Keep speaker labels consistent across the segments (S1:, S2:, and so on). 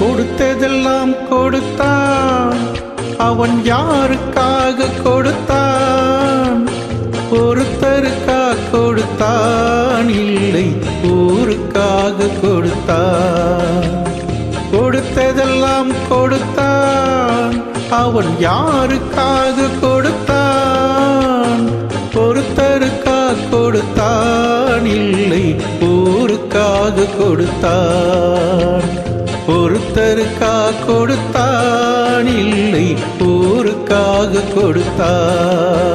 S1: கொடுத்ததெல்லாம் கொடுத்தான். அவன் யாருக்காக கொடுத்தான்? ஒருத்தருக்கா கொடுத்தான். இல்லை ஊருக்காக கொடுத்தான். கொடுத்ததெல்லாம் கொடுத்தான். அவன் யாருக்காக கொடுத்தான்? ஒருத்தருக்கா கொடுத்தான். இல்லை ஊருக்காக கொடுத்தான். ஒருத்தருக்கா கொடுத்தான் இல்லை ஊருக்காக கொடுத்தான்.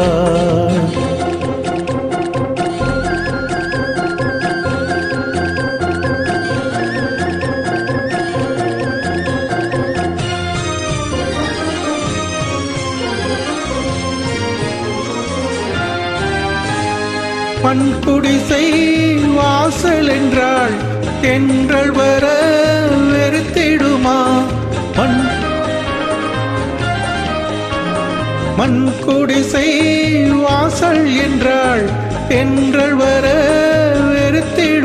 S1: மண் வாசல் என்றாள் தென்றல் வர வெறுத்திடுமா? மண். மண் குடிசை வாசல் என்றாள் தென்றல் வர வெறுத்திடுமா?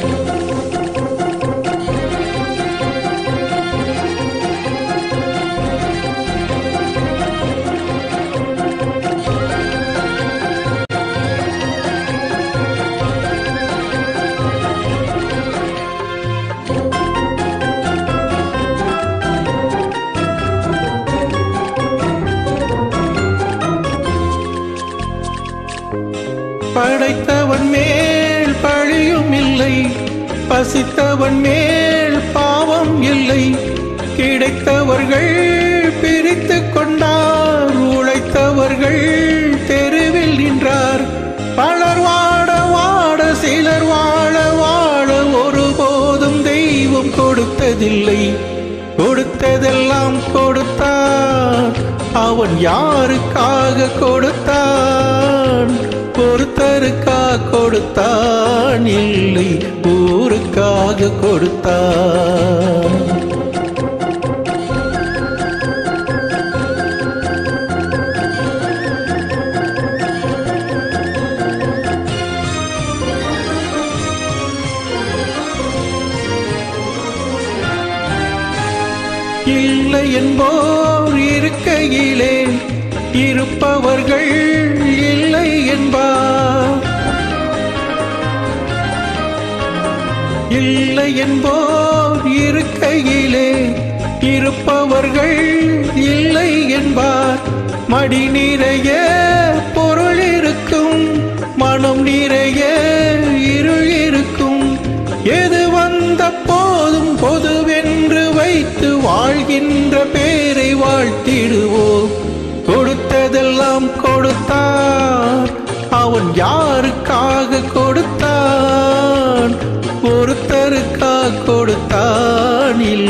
S1: படைத்தவன் மேல் பழியும் இல்லை. பசித்தவன் மேல் பாவம் இல்லை. கிடைத்தவர்கள் பிரித்து கொண்டார். உழைத்தவர்கள் தெருவில் நின்றார். பலர் வாட வாட சிலர் வாழ வாழ ஒருபோதும் தெய்வம் கொடுத்ததில்லை. கொடுத்ததெல்லாம் கொடுத்தான் அவன் யாருக்காக கொடுத்தான்? ஒருத்தருக்கா கொடுத்தான் இல்லை ஊருக்காக கொடுத்தான். இல்லை என்போர் இருக்கையிலே இருப்பவர்கள் இல்லை என்போர் இருக்கையிலே இருப்பவர்கள் இல்லை என்பார். மடி நிறைய பொருள் இருக்கும் மனம் நிறைய இருள் இருக்கும். எது வந்த போதும் பொதுவென்று வைத்து வாழ்கின்ற பேரை வாழ்த்திடுவோம். கொடுத்ததெல்லாம் கொடுத்தார். அவன் யாருக்காக கொடுத்தார்?